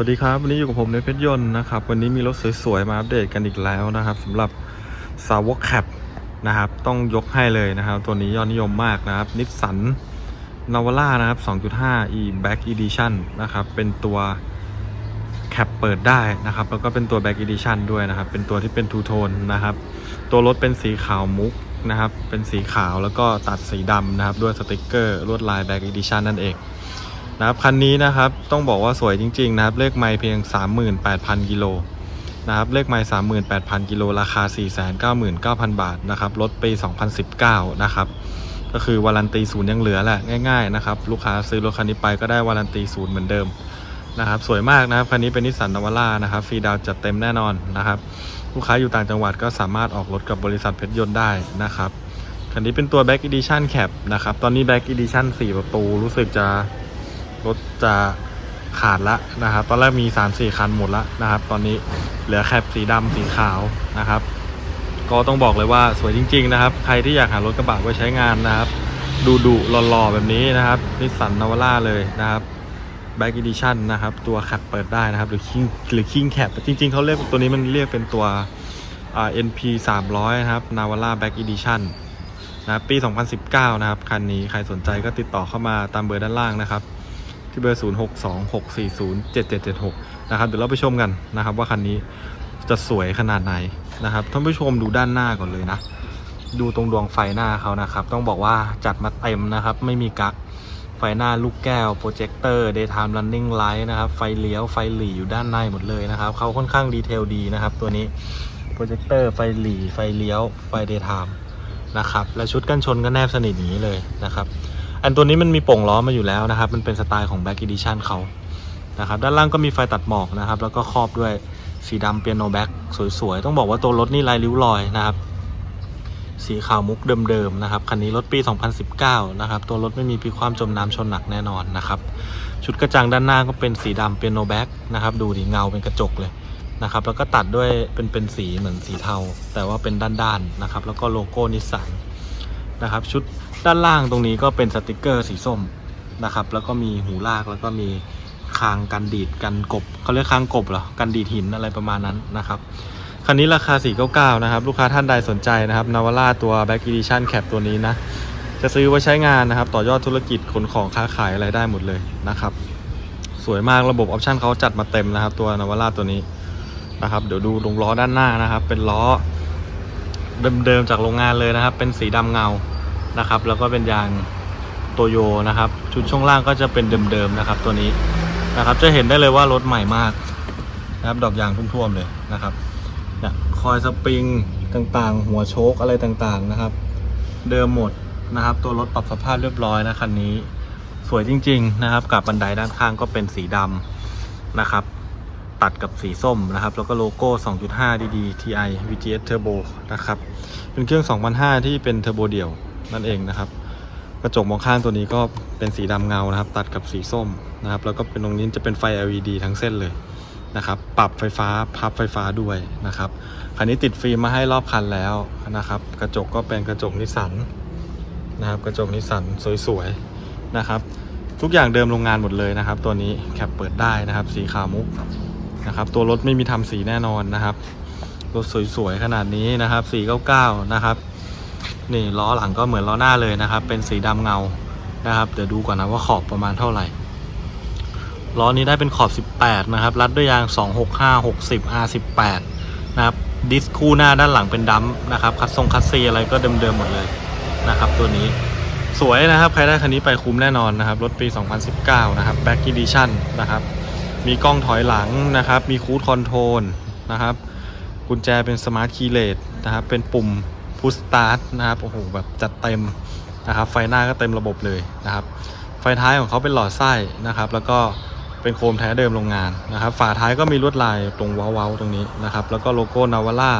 สวัสดีครับ วันนี้อยู่กับผมในเพชรยนต์นะครับ วันนี้มีรถสวยๆ มาอัปเดตกันอีกแล้วนะครับสำหรับสาวกแคปนะครับ ต้องยกให้เลยนะครับ ตัวนี้ยอดนิยมมากนะครับนิสสันนาวาร่านะครับ 2.5 e Back Edition นะครับ เป็นตัวแคปเปิดได้นะครับ แล้วก็เป็นตัว Back Edition ด้วยนะครับ เป็นตัวที่เป็นทูโทนนะครับ ตัวรถเป็นสีขาวมุกนะครับ เป็นสีขาวแล้วก็ตัดสีดำนะครับ ด้วยสติกเกอร์ลวดลาย Back Edition นั่นเอง นะครับคันนี้นะครับต้องบอกว่าสวยจริง ๆ นะครับ เลขไมล์เพียง 38,000กิโลนะครับเลขไมล์38,000 กิโล ราคา 499,000 บาทนะครับรถปี2019 นะครับ ก็คือวารันตีศูนย์ยังเหลือแหละ ง่าย ๆ นะครับ ลูกค้าซื้อรถคันนี้ไปก็ได้วารันตีศูนย์เหมือนเดิมนะครับ สวยมากนะครับ คันนี้เป็นนิสสันนาวาร่านะครับฟรีดาวน์จัดเต็มแน่นอนนะครับ ลูกค้าอยู่ต่างจังหวัดก็สามารถออกรถกับบริษัทเพชรยนต์ได้นะครับคันนี้เป็นตัว Back Edition Cap นะครับตอนนี้ Back Edition 4 ประตูรู้สึกจะ รถจะขาดละนะครับ ตอนแรกมี 3-4 คันหมดละนะครับ ตอนนี้เหลือแคปสีดำสีขาวนะครับ ก็ต้องบอกเลยว่าสวยจริง ๆ นะครับ ใครที่อยากหารถกระบะไว้ใช้งานนะครับ ดูดุหล่อๆแบบนี้นะครับนิสสันนาวาร่าเลยนะครับแบ็กอีดิชั่นนะครับ ตัวแคปเปิดได้นะครับ หรือคิงหรือคิงแคปจริง ๆเขาเรียกตัวนี้มันเรียกเป็นตัวอ่า NP 300นะครับนาวาร่าแบ็กอีดิชั่นนะครับปี 2019 นะครับ คันนี้ใครสนใจก็ติดต่อเข้ามาตามเบอร์ด้านล่างนะครับ ที่เบอร์ 0626407776 นะครับ เดี๋ยวเราไปชมกันนะครับ ว่าคันนี้จะสวยขนาดไหนนะครับท่านผู้ชมดูด้านหน้าก่อนเลยนะ ดูตรงดวงไฟหน้าเขานะครับ ต้องบอกว่าจัดมาเต็มนะครับ ไม่มีกั๊กไฟหน้าลูกแก้วโปรเจคเตอร์ daytime running light นะครับ ไฟเลี้ยวไฟหลีอยู่ด้านในหมดเลยนะครับเขาค่อนข้างดีเทลดีนะครับ ตัวนี้โปรเจคเตอร์ไฟหลีไฟเลี้ยวไฟ daytime นะครับ และชุดกันชนก็แนบสนิทอย่างนี้เลยนะครับ อันตัวนี้มันมีโป่งล้อมาอยู่แล้วนะครับ มันเป็นสไตล์ของ Back Edition เขานะครับ ด้านล่างก็มีไฟตัดหมอกนะครับ แล้วก็ครอบด้วยสีดำเปียโนแบ็กสวยๆ ต้องบอกว่าตัวรถนี่ลายริ้วรอยนะครับ สีขาวมุกเดิมๆนะครับ คันนี้รถปี 2019 นะครับ ตัวรถไม่มีพลิกความจมน้ำชนหนักแน่นอนนะครับ ชุดกระจังด้านหน้าก็เป็นสีดำเปียโนแบ็กนะครับ ดูดิเงาเป็นกระจกเลยนะครับ แล้วก็ตัดด้วยเป็นเป็นสีเหมือนสีเทา แต่ว่าเป็นด้านๆนะครับ แล้วก็โลโก้นิสสัน นะครับ ชุดด้านล่างตรงนี้ก็เป็นสติกเกอร์สีส้มนะครับ แล้วก็มีหูลากแล้วก็มีคางกันดีดกันกบเขาเรียกคางกบเหรอกันดีดหินอะไรประมาณนั้นนะครับคันนี้ราคา 499 นะครับ ลูกค้าท่านใดสนใจนะครับนาวาร่าตัว Back Edition Cap ตัวนี้นะ จะซื้อไว้ใช้งานนะครับ ต่อยอดธุรกิจขนของค้าขายอะไรได้หมดเลยนะครับ สวยมากระบบออปชั่นเขาจัดมาเต็มนะครับ ตัวนาวาร่าตัวนี้นะครับ เดี๋ยวดูตรงล้อด้านหน้านะครับ เป็นล้อเดิมๆจากโรงงานเลยนะครับ เป็นสีดำเงา นะครับ แล้วก็เป็นยางโตโยนะครับ ชุดช่วงล่างก็จะเป็นเดิมๆนะครับ ตัวนี้นะครับ จะเห็นได้เลยว่ารถใหม่มากนะครับ ดอกยางทุ่วมๆเลยนะครับเนี่ยคอยสปริงต่างๆ หัวโชคอะไรต่างๆนะครับ เดิมหมดนะครับ ตัวรถปรับสภาพเรียบร้อยนะคันนี้ สวยจริง ๆนะครับ กับบันไดด้านข้างก็เป็นสีดำนะครับ ตัดกับสีส้มนะครับ แล้วก็โลโก้ 2.5 DD TI VGS Turbo นะครับ เป็นเครื่อง 2005 ที่เป็นเทอร์โบเดี่ยว นั่นเองนะครับ กระจกมองข้างตัวนี้ก็เป็นสีดำเงานะครับ ตัดกับสีส้มนะครับ แล้วก็เป็นตรงนี้จะเป็นไฟ LED ทั้งเส้นเลยนะครับ ปรับไฟฟ้าพับไฟฟ้าด้วยนะครับคันนี้ติดฟิล์มมาให้รอบคันแล้วนะครับ กระจกก็เป็นกระจกนิสสันนะครับ กระจกนิสสันสวยๆนะครับทุกอย่างเดิมโรงงานหมดเลยนะครับ ตัวนี้แคปเปิดได้นะครับ สีขาวมุกนะครับ ตัวรถไม่มีทำสีแน่นอนนะครับ รถสวยๆขนาดนี้นะครับ 499 นะครับ นี่ล้อหลังก็เหมือนล้อหน้าเลยนะครับ เป็นสีดำเงานะครับ เดี๋ยวดูก่อนนะว่าขอบประมาณเท่าไหร่ล้อนี้ได้เป็นขอบ 18 นะครับ รัดด้วยยาง 265 60 R18 นะครับ ดิสคู่หน้าด้านหลังเป็นดัมนะครับ คัดทรงคัดซีอะไรก็เดิมๆหมดเลยนะครับ ตัวนี้สวยนะครับ ใครได้คันนี้ไปคุ้มแน่นอนนะครับ รถปี 2019 นะครับ Back Edition นะครับ มีกล้องถอยหลังนะครับ มีคูดคอนโทรลนะครับ กุญแจเป็นสมาร์ทคีย์เลสนะครับ เป็นปุ่ม พุชสตาร์ทนะครับโอ้โหแบบจัดเต็มนะครับไฟหน้าก็เต็มระบบเลยนะครับ ไฟท้ายของเขาเป็นหลอดไส้นะครับ แล้วก็เป็นโคมแท้เดิมโรงงานนะครับ ฝาท้ายก็มีลวดลายตรงเว้าๆตรงนี้นะครับ แล้วก็โลโก้นาวาร่า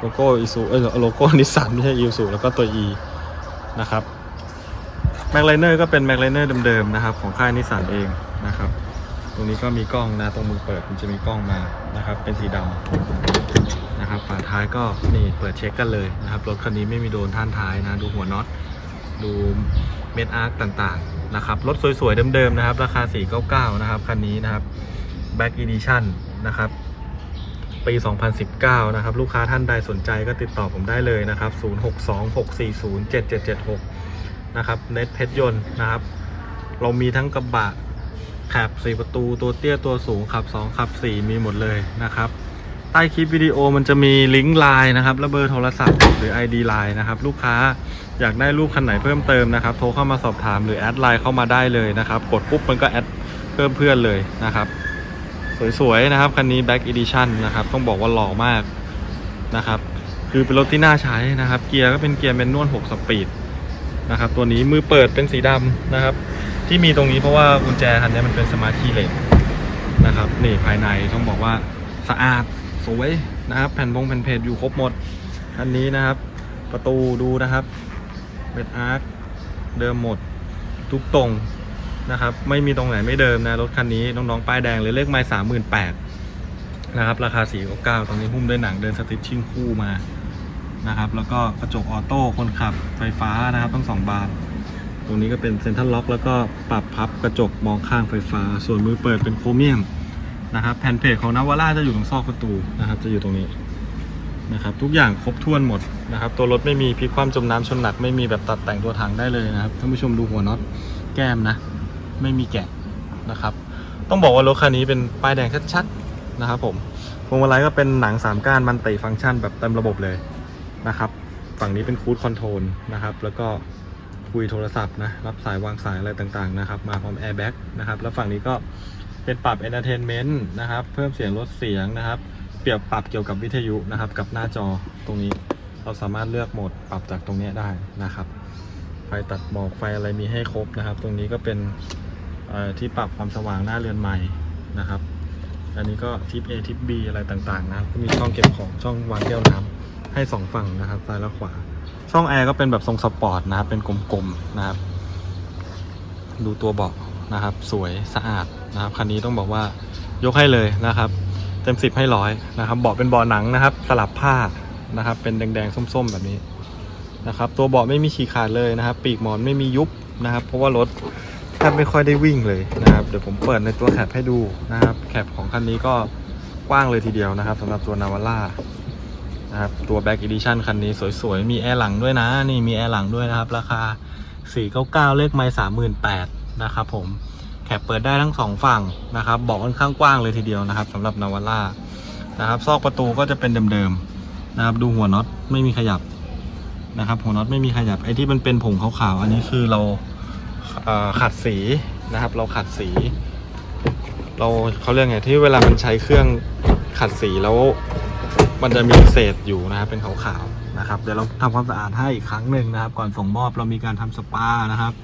โลโก้อิซูเออโลโก้นิสสันไม่ใช่อิซูแล้วก็ตัว E นะครับแม็กไลเนอร์ก็เป็นแม็กไลเนอร์เดิมๆนะครับ ของค่ายนิสสันเองนะครับ ตรงนี้ก็มีกล้องนะตรงมือเปิดมันจะมีกล้องมานะครับ เป็นสีดำ นะครับฝาท้ายก็นี่เปิดเช็คกันเลยนะครับรถคันนี้ไม่มีโดนท่านท้ายนะดูหัวน็อตดูเม็ดอาร์คต่างๆนะครับรถสวยๆเดิมๆนะครับ ราคา 499 นะครับคันนี้นะครับ Back Edition นะครับปี 2019 นะครับ ลูกค้าท่านใดสนใจก็ติดต่อผมได้เลยนะครับ 0626407776 นะครับ เน็ตเพชรยนต์นะครับ เรามีทั้งกระบะแคบ4 ประตูตัวเตี้ยตัวสูงขับ 2 ขับ 4 มีหมดเลยนะครับ ใต้คลิปวิดีโอมันจะมีลิงก์ไลน์นะครับและเบอร์โทรศัพท์หรือ ID ไลน์นะครับ ลูกค้าอยากได้รูปคันไหนเพิ่มเติมนะครับ โทรเข้ามาสอบถามหรือแอดไลน์เข้ามาได้เลยนะครับ กดปุ๊บมันก็แอดเพิ่มเพื่อนเลยนะครับ สวยๆนะครับ คันนี้ Back Edition นะครับ ต้องบอกว่าหล่อมากนะครับ คือเป็นรถที่น่าใช้นะครับ เกียร์ก็เป็นเกียร์แมนนวล6สปีดนะครับ ตัวนี้มือเปิดเป็นสีดำนะครับ ที่มีตรงนี้เพราะว่ากุญแจคันนี้มันเป็นสมาร์ทคีย์เลสนะครับนี่ภายในต้องบอกว่าสะอาด สวยนะครับ แผ่นพงแผ่นเพจอยู่ครบหมดคันนี้นะครับ ประตูดูนะครับเบดอาร์คเดิมหมดทุกตรงนะครับ ไม่มีตรงไหนไม่เดิมนะรถคันนี้น้องๆป้ายแดงเลยเลขไม้สามหมื่นแปดนะครับ ราคาสี่เก้าตรงนี้หุ้มด้วยหนังเดินสติชชิ่งคู่มานะครับ แล้วก็กระจกออโต้คนขับไฟฟ้านะครับทั้งสองบานตรงนี้ก็เป็นเซ็นทรัลล็อกแล้วก็ปรับพับกระจกมองข้างไฟฟ้า ส่วนมือเปิดเป็นโครเมียม นะครับแผ่นเพจของนาวาร่าจะอยู่ตรงซอกประตูนะครับ จะอยู่ตรงนี้นะครับทุกอย่างครบถ้วนหมดนะครับ ตัวรถไม่มีพลิกคว่ำจมน้ำชนหนัก ไม่มีแบบตัดแต่งตัวถังได้เลยนะครับท่านผู้ชมดูหัวน็อตแก้มนะ ไม่มีแกะนะครับ ต้องบอกว่ารถคันนี้เป็นป้ายแดงชัดๆนะครับผมพวงมาลัยก็เป็นหนังสามก้านมันติฟังก์ชันแบบเต็มระบบเลยนะครับ ฝั่งนี้เป็นคูดคอนโทรลนะครับ แล้วก็คุยโทรศัพท์นะรับสายวางสายอะไรต่างๆนะครับ มาพร้อมแอร์แบ็กนะครับแล้วฝั่งนี้ก็ เป็นปรับ Entertainment นะครับ เพิ่มเสียงลดเสียงนะครับ เปรียบปรับเกี่ยวกับวิทยุนะครับ กับหน้าจอตรงนี้ เราสามารถเลือกโหมดปรับจากตรงนี้ได้นะครับ ไฟตัดหมอกไฟอะไรมีให้ครบนะครับ ตรงนี้ก็เป็นที่ปรับความสว่างหน้าเรือนใหม่นะครับ อันนี้ก็ทิป A ทิป B อะไรต่างๆ นะครับก็มีช่องเก็บของช่องวางแก้วน้ำให้สองฝั่งนะครับซ้ายและขวา ช่องแอร์ก็เป็นแบบทรงสปอร์ตนะครับ เป็นกลมๆนะครับ ดูตัวเบาะนะครับ สวยสะอาด นะครับคันนี้ต้องบอกว่ายกให้เลยนะครับ เต็มสิบให้ร้อยนะครับเบาะเป็นเบาะหนังนะครับ สลับผ้านะครับ เป็นแดงๆส้มๆแบบนี้นะครับ ตัวเบาะไม่มีฉีกขาดเลยนะครับ ปีกหมอนไม่มียุบนะครับ เพราะว่ารถแทบไม่ค่อยได้วิ่งเลยนะครับ เดี๋ยวผมเปิดในตัวแคปให้ดูนะครับแคปของคันนี้ก็กว้างเลยทีเดียวนะครับสำหรับตัวนาวาร่านะครับตัว Back Edition คันนี้สวยๆ มีแอร์หลังด้วยนะ นี่มีแอร์หลังด้วยนะครับ ราคา 499 เลขไม่38,000นะครับผม แคปเปิดได้ทั้งสองฝั่งนะครับเบอกค่อนข้างกว้างเลยทีเดียวนะครับสำหรับนาวาร่านะครับ ซอกประตูก็จะเป็นเดิมๆนะครับ ดูหัวน็อตไม่มีขยับนะครับ หัวน็อตไม่มีขยับไอ้ที่มันเป็นผงขาวๆอันนี้คือเราเขัดสีนะครับ เราขัดสี เราเขาเรียกไงที่เวลามันใช้เครื่องขัดสีแล้วมันจะมีเศษอยู่นะครับ เป็นขาวๆนะครับ เดี๋ยวเราทำความสะอาดให้อีกครั้งหนึ่งนะครับ ก่อนส่งมอบเรามีการทำสปานะครับ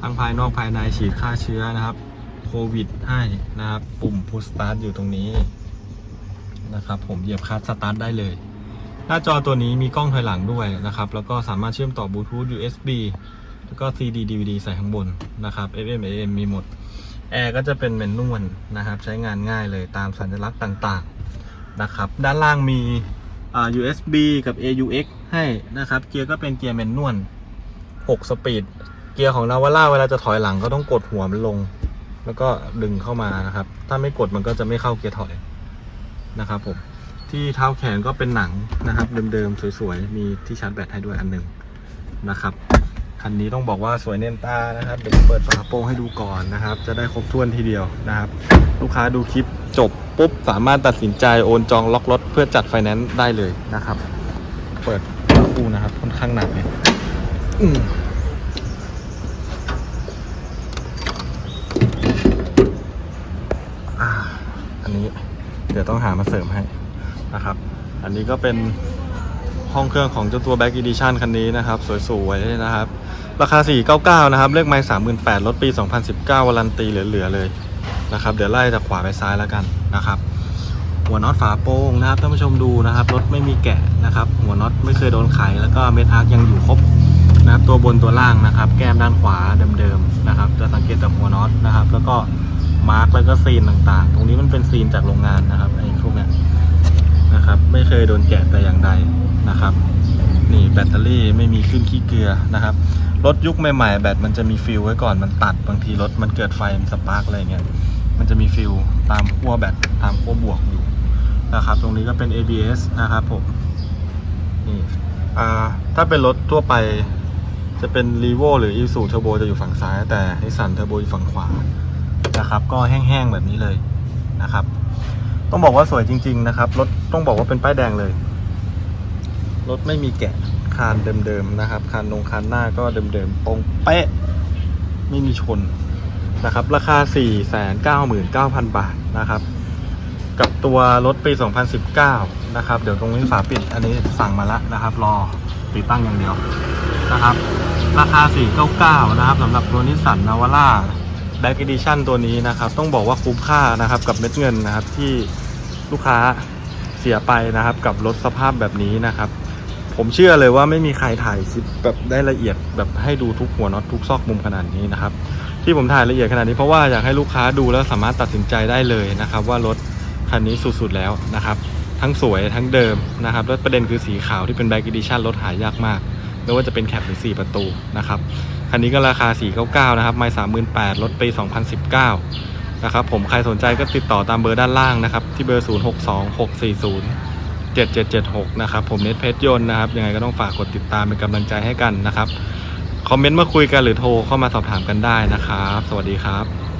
ทั้งภายนอกภายในฉีดฆ่าเชื้อนะครับโควิดให้นะครับ ปุ่มพุชสตาร์ทอยู่ตรงนี้นะครับผมเหยียบคลัตช์สตาร์ทได้เลย หน้าจอตัวนี้มีกล้องถอยหลังด้วยนะครับ แล้วก็สามารถเชื่อมต่อบลูทูธ USB แล้วก็ CD DVD ใส่ข้างบนนะครับ FM AM มีหมด แอร์ก็จะเป็นแมนนวลนะครับ ใช้งานง่ายเลยตามสัญลักษณ์ต่างๆนะครับ ด้านล่างมีอ่า USB กับ AUX ให้นะครับ เกียร์ก็เป็นเกียร์แมนนวล6 สปีด เกียร์ของนาวาร่าเวลาจะถอยหลังก็ต้องกดหัวมันลง แล้วก็ดึงเข้ามานะครับ ถ้าไม่กดมันก็จะไม่เข้าเกียร์ถอยนะครับผมที่เท้าแขนก็เป็นหนังนะครับเดิมๆสวยๆมีที่ชาร์จแบตให้ด้วยอันหนึ่งนะครับคันนี้ต้องบอกว่าสวยเนียนตานะครับเดี๋ยวเปิดฝาโปรงให้ดูก่อนนะครับ จะได้ครบถ้วนทีเดียวนะครับ ลูกค้าดูคลิปจบปุ๊บสามารถตัดสินใจโอนจองล็อกรถเพื่อจัดไฟแนนซ์ได้เลยนะครับ เปิดคู่นะครับค่อนข้างหนักเลยอืมอ่า อันนี้เดี๋ยวต้องหามาเสริมให้นะครับ อันนี้ก็เป็นห้องเครื่องของเจ้าตัว Back Edition คันนี้นะครับ สวยๆนะครับ ราคา 499 นะครับ เลขไม้38,000รถปี 2019วารันตีเหลือๆเลยนะครับ เดี๋ยวไล่จากขวาไปซ้ายแล้วกันนะครับหัวน็อตฝาโป้งนะครับท่านผู้ชมดูนะครับรถไม่มีแกะนะครับ หัวน็อตไม่เคยโดนไขแล้วก็เม็ดอาร์คยังอยู่ครบนะครับ ตัวบนตัวล่างนะครับ แก้มด้านขวาเดิมๆนะครับจะสังเกตจากหัวน็อตนะครับ แล้วก็ มาร์กแล้วก็ซีนต่างๆ ตรงนี้มันเป็นซีนจากโรงงานนะครับไอ้พวกเนี้ยนะครับ ไม่เคยโดนแกะแต่อย่างใดนะครับ นี่แบตเตอรี่ไม่มีขึ้นขี้เกลือนะครับ รถยุคใหม่ๆ แบตมันจะมีฟิลไว้ก่อนมันตัดบางทีรถมันเกิดไฟมันสปาร์กอะไรเงี้ยมันจะมีฟิลตามขั้วแบตตามขั้วบวกอยู่นะครับ ตรงนี้ก็เป็น ABS นะครับผมนี่อ่าถ้าเป็นรถทั่วไปจะเป็น r ีโวหรือ i s u Turbo จะอยู่ฝั่งซ้าย แต่ Nissan Turbo อยู่ฝั่งขวา นะครับ ก็แห้งๆแบบนี้เลยนะครับ ต้องบอกว่าสวยจริง ๆ นะครับรถต้องบอกว่าเป็นป้ายแดงเลยรถไม่มีแกะคานเดิมๆนะครับคานลงคานหน้าก็เดิมๆตรงเป๊ะไม่มีชนนะครับ ราคา 499,000 บาทนะครับ กับตัวรถปี 2019 นะครับ เดี๋ยวตรงนี้ฝาปิดอันนี้สั่งมาแล้วนะครับ รอติดตั้งอย่างเดียวนะครับ ราคา 499 นะครับสำหรับตัวนิสสันนาวาร่า แบ็กอีดิชั่นตัวนี้นะครับ ต้องบอกว่าคุ้มค่านะครับกับเม็ดเงินนะครับที่ลูกค้าเสียไปนะครับกับรถสภาพแบบนี้นะครับ ผมเชื่อเลยว่าไม่มีใครถ่ายคลิปแบบได้ละเอียดแบบให้ดูทุกหัวน็อตทุกซอกมุมขนาดนี้นะครับ ที่ผมถ่ายละเอียดขนาดนี้เพราะว่าอยากให้ลูกค้าดูแล้วสามารถตัดสินใจได้เลยนะครับ ว่ารถคันนี้สุดๆแล้วนะครับ ทั้งสวยทั้งเดิมนะครับ แล้วประเด็นคือสีขาวที่เป็นแบ็กอีดิชั่นรถหายากมากไม่ว่าจะเป็นแคปหรือ 4 ประตูนะครับ คันนี้ก็ราคา 499 นะครับ ไม่38,000รถปี2019 นะครับ ผมใครสนใจก็ติดต่อตามเบอร์ด้านล่างนะครับ ที่เบอร์ 062640 7776 นะครับ ผมเน็ตเพชรยนต์นะครับ ยังไงก็ต้องฝากกดติดตามเป็นกำลังใจให้กันนะครับ คอมเมนต์มาคุยกันหรือโทรเข้ามาสอบถามกันได้นะครับ สวัสดีครับ